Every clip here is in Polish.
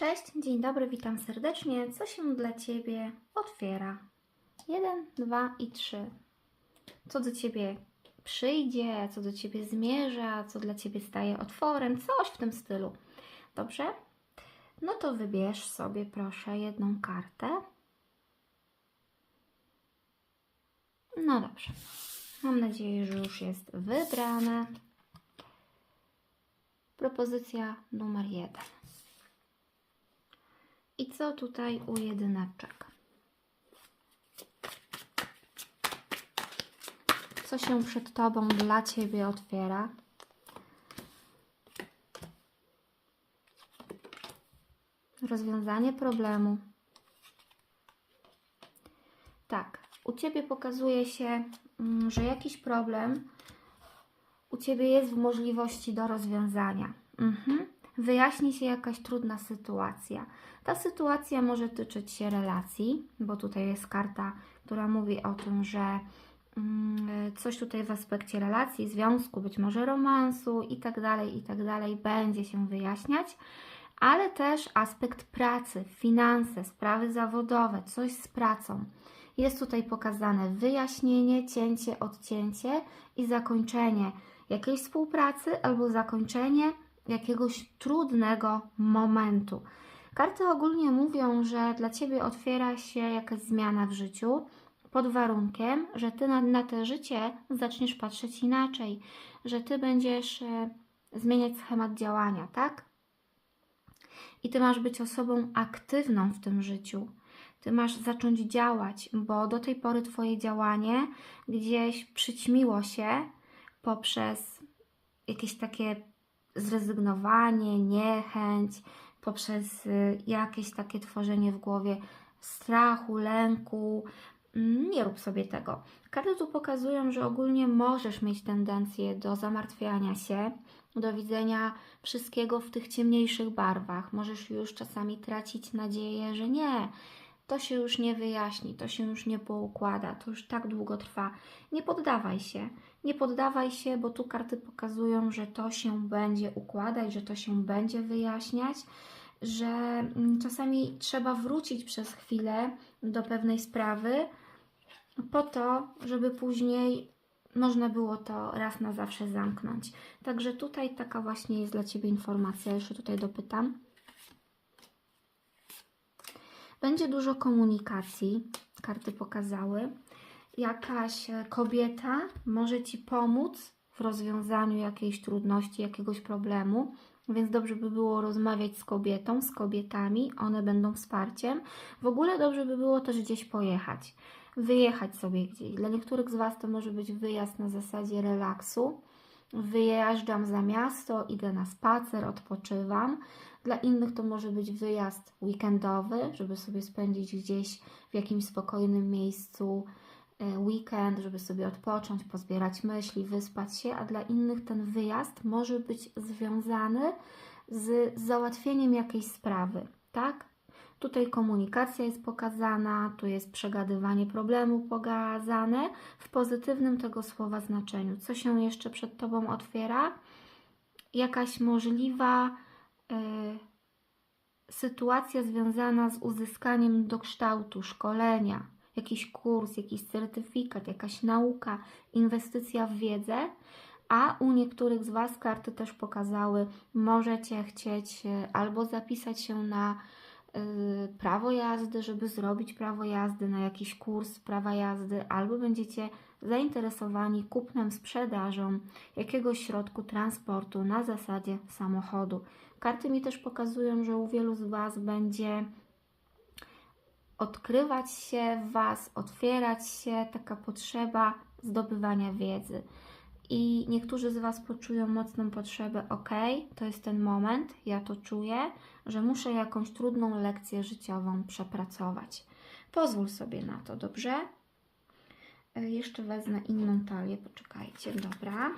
Cześć, dzień dobry, witam serdecznie. Co się dla Ciebie otwiera? Jeden, dwa i trzy. Co do Ciebie przyjdzie, co do Ciebie zmierza, co dla Ciebie staje otworem, coś w tym stylu. Dobrze? No to wybierz sobie proszę jedną kartę. No dobrze. Mam nadzieję, że już jest wybrane. Propozycja numer jeden. I co tutaj u jedyneczek? Co się przed Tobą dla Ciebie otwiera? Rozwiązanie problemu. Tak, u Ciebie pokazuje się, mm, że jakiś problem u Ciebie jest w możliwości do rozwiązania. Mhm. Wyjaśni się jakaś trudna sytuacja. Ta sytuacja może tyczyć się relacji, bo tutaj jest karta, która mówi o tym, że mm, coś tutaj w aspekcie relacji, związku, być może romansu i tak dalej, i tak będzie się wyjaśniać, ale też aspekt pracy, finanse, sprawy zawodowe, coś z pracą. Jest tutaj pokazane wyjaśnienie, cięcie, odcięcie i zakończenie jakiejś współpracy albo zakończenie jakiegoś trudnego momentu. Karty ogólnie mówią, że dla Ciebie otwiera się jakaś zmiana w życiu pod warunkiem, że Ty na, na to życie zaczniesz patrzeć inaczej, że Ty będziesz e, zmieniać schemat działania, tak? I Ty masz być osobą aktywną w tym życiu. Ty masz zacząć działać, bo do tej pory Twoje działanie gdzieś przyćmiło się poprzez jakieś takie zrezygnowanie, niechęć, poprzez y, jakieś takie tworzenie w głowie strachu, lęku. Mm, Nie rób sobie tego. Karty tu pokazują, że ogólnie możesz mieć tendencję do zamartwiania się, do widzenia wszystkiego w tych ciemniejszych barwach. Możesz już czasami tracić nadzieję, że nie, to się już nie wyjaśni, to się już nie poukłada, to już tak długo trwa. Nie poddawaj się, nie poddawaj się, bo tu karty pokazują, że to się będzie układać, że to się będzie wyjaśniać, że mm, czasami trzeba wrócić przez chwilę do pewnej sprawy po to, żeby później można było to raz na zawsze zamknąć. Także tutaj taka właśnie jest dla Ciebie informacja, jeszcze tutaj dopytam. Będzie dużo komunikacji, karty pokazały. Jakaś e, kobieta może Ci pomóc w rozwiązaniu jakiejś trudności, jakiegoś problemu, więc dobrze by było rozmawiać z kobietą, z kobietami, one będą wsparciem. W ogóle dobrze by było też gdzieś pojechać, wyjechać sobie gdzieś. Dla niektórych z Was to może być wyjazd na zasadzie relaksu. Wyjeżdżam za miasto, idę na spacer, odpoczywam. Dla innych to może być wyjazd weekendowy, żeby sobie spędzić gdzieś w jakimś spokojnym miejscu e, weekend, żeby sobie odpocząć, pozbierać myśli, wyspać się, a dla innych ten wyjazd może być związany z załatwieniem jakiejś sprawy, tak? Tutaj komunikacja jest pokazana, tu jest przegadywanie problemu pokazane w pozytywnym tego słowa znaczeniu. Co się jeszcze przed Tobą otwiera? Jakaś możliwa sytuacja związana z uzyskaniem dokształtu, szkolenia, jakiś kurs, jakiś certyfikat, jakaś nauka, inwestycja w wiedzę, a u niektórych z Was karty też pokazały, możecie chcieć y, albo zapisać się na y, prawo jazdy, żeby zrobić prawo jazdy, na jakiś kurs prawa jazdy, albo będziecie zainteresowani kupnem, sprzedażą jakiegoś środku transportu na zasadzie samochodu. Karty mi też pokazują, że u wielu z Was będzie odkrywać się w Was, otwierać się taka potrzeba zdobywania wiedzy. I niektórzy z Was poczują mocną potrzebę, ok, to jest ten moment, ja to czuję, że muszę jakąś trudną lekcję życiową przepracować. Pozwól sobie na to, dobrze? E, Jeszcze wezmę inną talię, poczekajcie, dobra.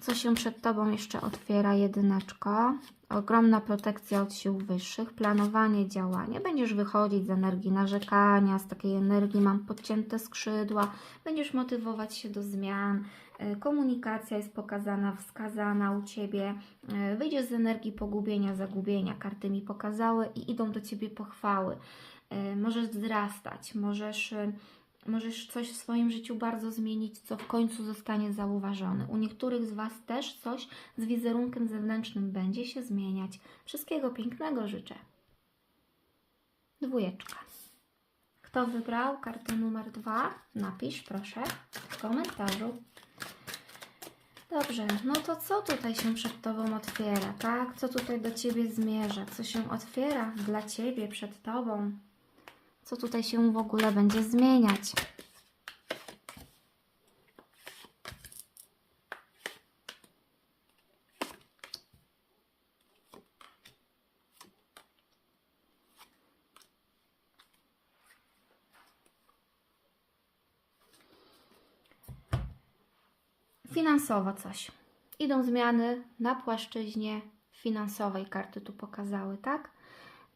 Co się przed Tobą jeszcze otwiera, jedyneczko? Ogromna protekcja od sił wyższych, planowanie, działanie. Będziesz wychodzić z energii narzekania, z takiej energii mam podcięte skrzydła, będziesz motywować się do zmian. E, Komunikacja jest pokazana, wskazana u Ciebie. E, Wyjdziesz z energii pogubienia, zagubienia. Karty mi pokazały i idą do Ciebie pochwały. E, Możesz wzrastać, możesz możesz coś w swoim życiu bardzo zmienić, co w końcu zostanie zauważone. U niektórych z Was też coś z wizerunkiem zewnętrznym będzie się zmieniać. Wszystkiego pięknego życzę. Dwójeczka. Kto wybrał kartę numer dwa? Napisz proszę w komentarzu. Dobrze, no to co tutaj się przed Tobą otwiera, tak? Co tutaj do Ciebie zmierza? Co się otwiera dla Ciebie, przed Tobą? Co tutaj się w ogóle będzie zmieniać? Finansowo coś. Idą zmiany na płaszczyźnie finansowej. Karty tu pokazały, tak?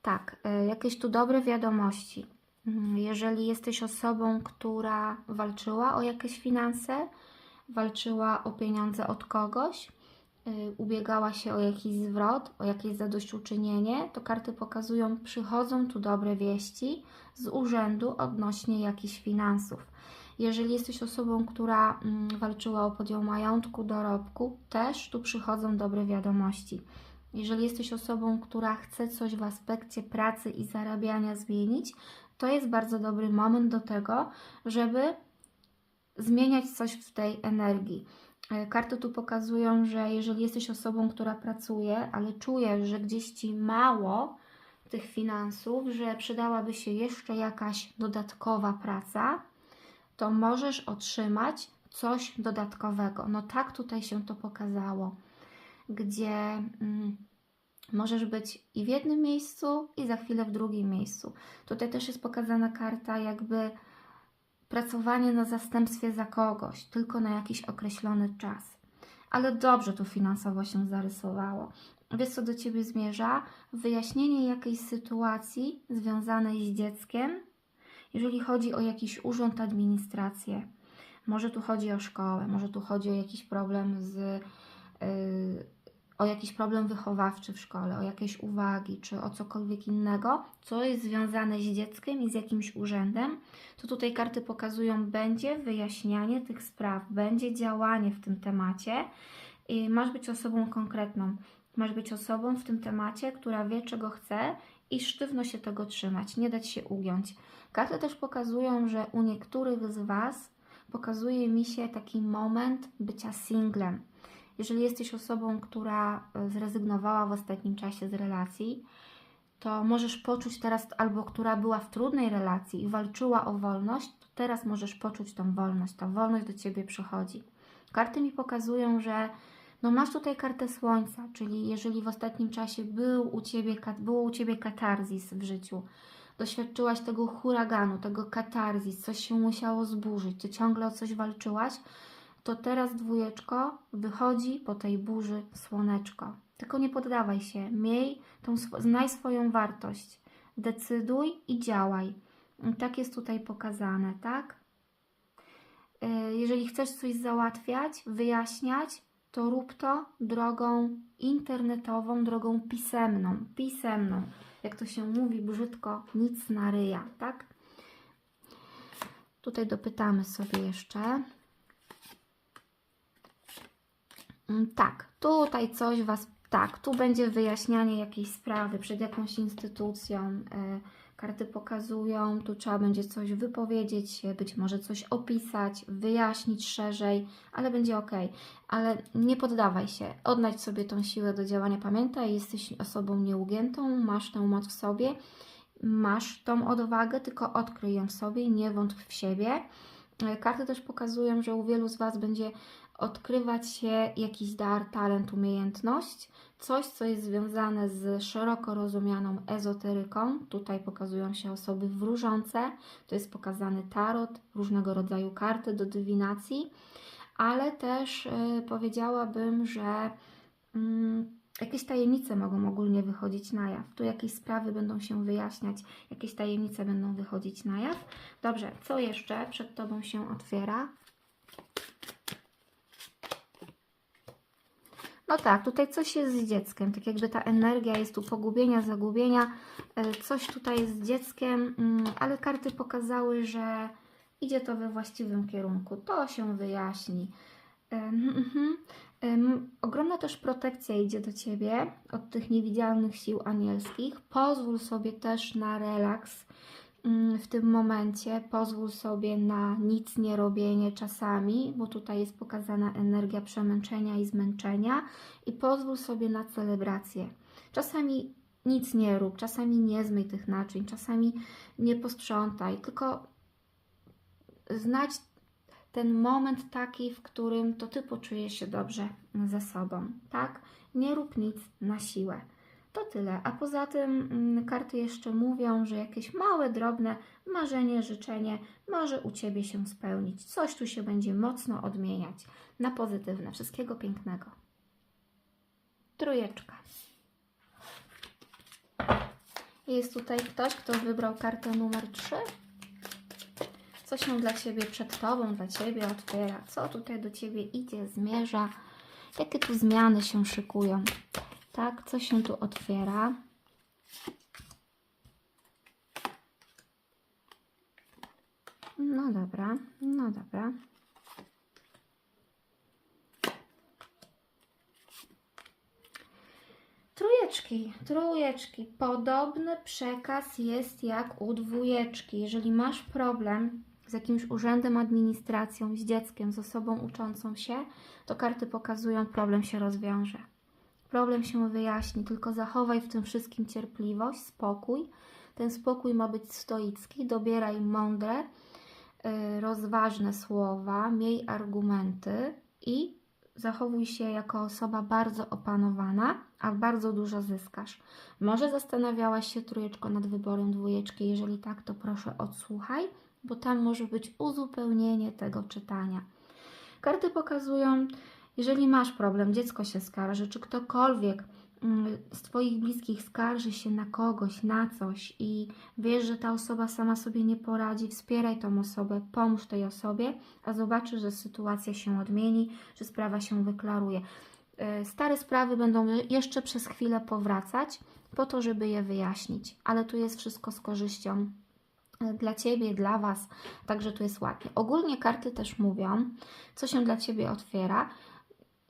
Tak, y, jakieś tu dobre wiadomości. Mm, Jeżeli jesteś osobą, która walczyła o jakieś finanse, walczyła o pieniądze od kogoś, y, ubiegała się o jakiś zwrot, o jakieś zadośćuczynienie, to karty pokazują, przychodzą tu dobre wieści z urzędu odnośnie jakichś finansów. Jeżeli jesteś osobą, która mm, walczyła o podział majątku, dorobku, też tu przychodzą dobre wiadomości. Jeżeli jesteś osobą, która chce coś w aspekcie pracy i zarabiania zmienić, to jest bardzo dobry moment do tego, żeby zmieniać coś w tej energii. E, Karty tu pokazują, że jeżeli jesteś osobą, która pracuje, ale czujesz, że gdzieś ci mało tych finansów, że przydałaby się jeszcze jakaś dodatkowa praca, to możesz otrzymać coś dodatkowego. No tak tutaj się to pokazało, gdzie mm, możesz być i w jednym miejscu, i za chwilę w drugim miejscu. Tutaj też jest pokazana karta, jakby pracowanie na zastępstwie za kogoś, tylko na jakiś określony czas. Ale dobrze tu finansowo się zarysowało. Wiesz, co do Ciebie zmierza? Wyjaśnienie jakiejś sytuacji związanej z dzieckiem, jeżeli chodzi o jakiś urząd, administrację. Może tu chodzi o szkołę, może tu chodzi o jakiś problem z... Yy, o jakiś problem wychowawczy w szkole, o jakieś uwagi, czy o cokolwiek innego, co jest związane z dzieckiem i z jakimś urzędem, to tutaj karty pokazują, będzie wyjaśnianie tych spraw, będzie działanie w tym temacie i masz być osobą konkretną. Masz być osobą w tym temacie, która wie, czego chce i sztywno się tego trzymać, nie dać się ugiąć. Karty też pokazują, że u niektórych z Was pokazuje mi się taki moment bycia singlem. Jeżeli jesteś osobą, która e, zrezygnowała w ostatnim czasie z relacji, to możesz poczuć teraz, albo która była w trudnej relacji i walczyła o wolność, to teraz możesz poczuć tą wolność. Ta wolność do ciebie przychodzi. Karty mi pokazują, że no masz tutaj kartę słońca, czyli jeżeli w ostatnim czasie był u ciebie, było u ciebie katarzis w życiu, doświadczyłaś tego huraganu, tego katarzis, coś się musiało zburzyć, ty ciągle o coś walczyłaś, to teraz dwójeczko wychodzi po tej burzy słoneczko. Tylko nie poddawaj się, miej tą, znaj swoją wartość, decyduj i działaj. Tak jest tutaj pokazane, tak? E, Jeżeli chcesz coś załatwiać, wyjaśniać, to rób to drogą internetową, drogą pisemną. Pisemną. Jak to się mówi brzydko, nic na ryja, tak? Tutaj dopytamy sobie jeszcze. Mm, Tak, tutaj coś Was, tak, tu będzie wyjaśnianie jakiejś sprawy przed jakąś instytucją. e, Karty pokazują, tu trzeba będzie coś wypowiedzieć się, być może coś opisać, wyjaśnić szerzej, ale będzie ok. Ale nie poddawaj się, odnajdź sobie tą siłę do działania. Pamiętaj, jesteś osobą nieugiętą, masz tę moc w sobie, masz tą odwagę, tylko odkryj ją w sobie nie wątp w siebie. E, Karty też pokazują, że u wielu z Was będzie odkrywać się jakiś dar, talent, umiejętność, coś, co jest związane z szeroko rozumianą ezoteryką. Tutaj pokazują się osoby wróżące, to jest pokazany tarot, różnego rodzaju karty do dywinacji, ale też y, powiedziałabym, że mm, jakieś tajemnice mogą ogólnie wychodzić na jaw. Tu jakieś sprawy będą się wyjaśniać, jakieś tajemnice będą wychodzić na jaw. Dobrze, co jeszcze przed Tobą się otwiera? No tak, tutaj coś jest z dzieckiem, tak jakby ta energia jest tu pogubienia, zagubienia, e, coś tutaj jest z dzieckiem, mm, ale karty pokazały, że idzie to we właściwym kierunku. To się wyjaśni. Mhm. Em, Ogromna też protekcja idzie do Ciebie od tych niewidzialnych sił anielskich. Pozwól sobie też na relaks w tym momencie. Pozwól sobie na nic nie robienie czasami, bo tutaj jest pokazana energia przemęczenia i zmęczenia. I pozwól sobie na celebrację. Czasami nic nie rób, czasami nie zmyj tych naczyń, czasami nie posprzątaj, tylko znać ten moment taki, w którym to ty poczujesz się dobrze ze sobą, tak? Nie rób nic na siłę. To tyle. A poza tym mm, karty jeszcze mówią, że jakieś małe, drobne marzenie, życzenie może u ciebie się spełnić. Coś tu się będzie mocno odmieniać na pozytywne. Wszystkiego pięknego. Trójeczka. Jest tutaj ktoś, kto wybrał kartę numer 3. Co się dla Ciebie przed Tobą, dla Ciebie otwiera? Co tutaj do Ciebie idzie, zmierza? Jakie tu zmiany się szykują? Tak, co się tu otwiera? No dobra, no dobra. Trójeczki, trójeczki. Podobny przekaz jest jak u dwójeczki. Jeżeli masz problem z jakimś urzędem, administracją, z dzieckiem, z osobą uczącą się, to karty pokazują, problem się rozwiąże. Problem się wyjaśni, tylko zachowaj w tym wszystkim cierpliwość, spokój. Ten spokój ma być stoicki, dobieraj mądre, yy, rozważne słowa, miej argumenty i zachowuj się jako osoba bardzo opanowana, a bardzo dużo zyskasz. Może zastanawiałaś się trójeczko nad wyborem dwójeczki? Jeżeli tak, to proszę odsłuchaj, bo tam może być uzupełnienie tego czytania. Karty pokazują, jeżeli masz problem, dziecko się skarży, czy ktokolwiek mm, z Twoich bliskich skarży się na kogoś, na coś i wiesz, że ta osoba sama sobie nie poradzi, wspieraj tą osobę, pomóż tej osobie, a zobaczysz, że sytuacja się odmieni, że sprawa się wyklaruje. E, Stare sprawy będą jeszcze przez chwilę powracać, po to, żeby je wyjaśnić, ale tu jest wszystko z korzyścią e, dla Ciebie, dla Was, także tu jest ładnie. Ogólnie karty też mówią, co się dla Ciebie otwiera,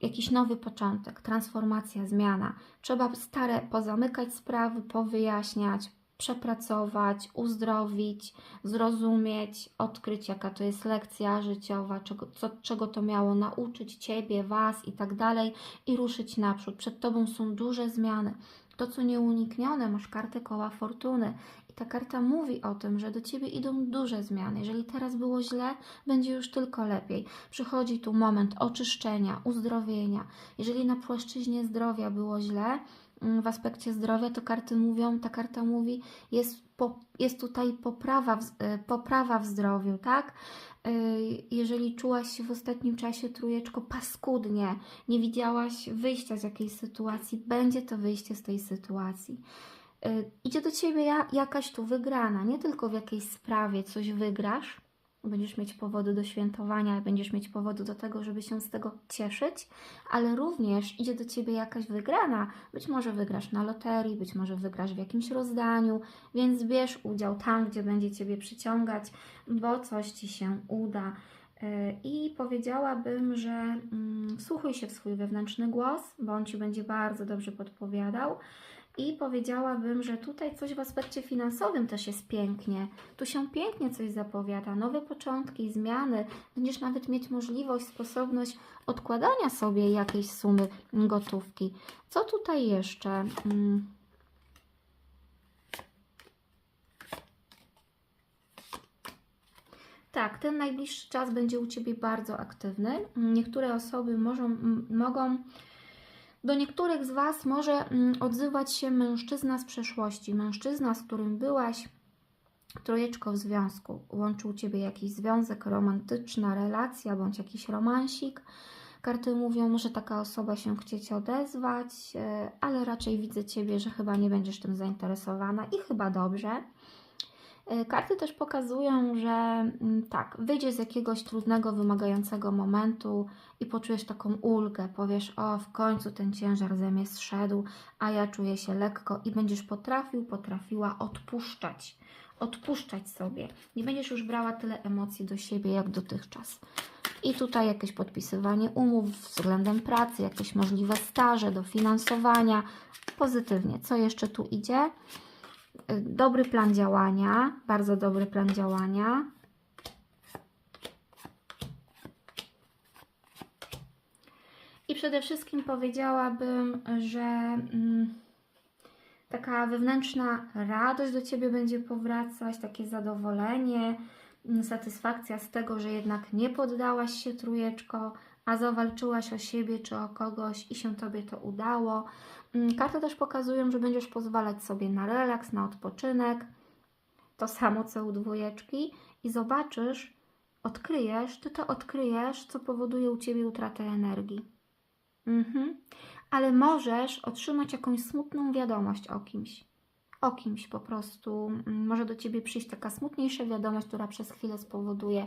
jakiś nowy początek, transformacja, zmiana. Trzeba stare pozamykać sprawy, powyjaśniać, przepracować, uzdrowić, zrozumieć, odkryć, jaka to jest lekcja życiowa, czego, co, czego to miało nauczyć Ciebie, Was i tak dalej, i ruszyć naprzód. Przed Tobą są duże zmiany. To, co nieuniknione, masz kartę koła fortuny. Ta karta mówi o tym, że do Ciebie idą duże zmiany. Jeżeli teraz było źle, będzie już tylko lepiej. Przychodzi tu moment oczyszczenia, uzdrowienia. Jeżeli na płaszczyźnie zdrowia było źle, mm, w aspekcie zdrowia, to karty mówią, ta karta mówi, jest, po, jest tutaj poprawa w, y, poprawa w zdrowiu, tak? Y, Jeżeli czułaś się w ostatnim czasie trójeczko paskudnie, nie widziałaś wyjścia z jakiejś sytuacji, będzie to wyjście z tej sytuacji. Y, Idzie do Ciebie ja, jakaś tu wygrana, nie tylko w jakiejś sprawie coś wygrasz, będziesz mieć powody do świętowania, będziesz mieć powody do tego, żeby się z tego cieszyć, ale również idzie do Ciebie jakaś wygrana. Być może wygrasz na loterii, być może wygrasz w jakimś rozdaniu, więc bierz udział tam, gdzie będzie Ciebie przyciągać, bo coś Ci się uda. Yy, I powiedziałabym, że mm, wsłuchuj się w swój wewnętrzny głos, bo on Ci będzie bardzo dobrze podpowiadał. I powiedziałabym, że tutaj coś w aspekcie finansowym też jest pięknie. Tu się pięknie coś zapowiada, nowe początki, zmiany. Będziesz nawet mieć możliwość, sposobność odkładania sobie jakiejś sumy gotówki. Co tutaj jeszcze? Mm. Tak, ten najbliższy czas będzie u Ciebie bardzo aktywny. Niektóre osoby możą, m- mogą do niektórych z Was może mm, odzywać się mężczyzna z przeszłości, mężczyzna, z którym byłaś Trójeczko w związku. Łączy u Ciebie jakiś związek, romantyczna relacja bądź jakiś romansik. Karty mówią, że taka osoba się chcieć odezwać, e, ale raczej widzę Ciebie, że chyba nie będziesz tym zainteresowana i chyba dobrze. E, Karty też pokazują, że mm, tak, wyjdziesz z jakiegoś trudnego, wymagającego momentu i poczujesz taką ulgę. Powiesz, o, w końcu ten ciężar ze mnie zszedł, a ja czuję się lekko i będziesz potrafił, potrafiła odpuszczać. Odpuszczać sobie. Nie będziesz już brała tyle emocji do siebie jak dotychczas. I tutaj jakieś podpisywanie umów względem pracy, jakieś możliwe staże, dofinansowania. Pozytywnie. Co jeszcze tu idzie? Dobry plan działania, bardzo dobry plan działania. I przede wszystkim powiedziałabym, że mm, taka wewnętrzna radość do Ciebie będzie powracać, takie zadowolenie, mm, satysfakcja z tego, że jednak nie poddałaś się trójeczko, a zawalczyłaś o siebie czy o kogoś i się Tobie to udało. Mm, Karty też pokazują, że będziesz pozwalać sobie na relaks, na odpoczynek. To samo co u dwójeczki i zobaczysz, odkryjesz, Ty to odkryjesz, co powoduje u Ciebie utratę energii. Mhm. Ale możesz otrzymać jakąś smutną wiadomość o kimś. O kimś po prostu. Mm, Może do ciebie przyjść taka smutniejsza wiadomość, która przez chwilę spowoduje,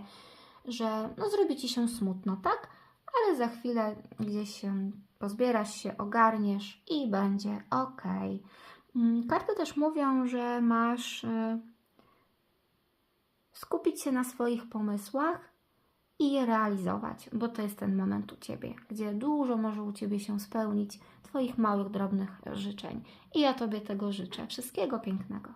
że no, zrobi ci się smutno, tak? Ale za chwilę gdzieś się pozbierasz się, ogarniesz i będzie ok. Mm, Karty też mówią, że masz y, skupić się na swoich pomysłach i je realizować, bo to jest ten moment u Ciebie, gdzie dużo może u Ciebie się spełnić Twoich małych, drobnych życzeń. I ja Tobie tego życzę. Wszystkiego pięknego.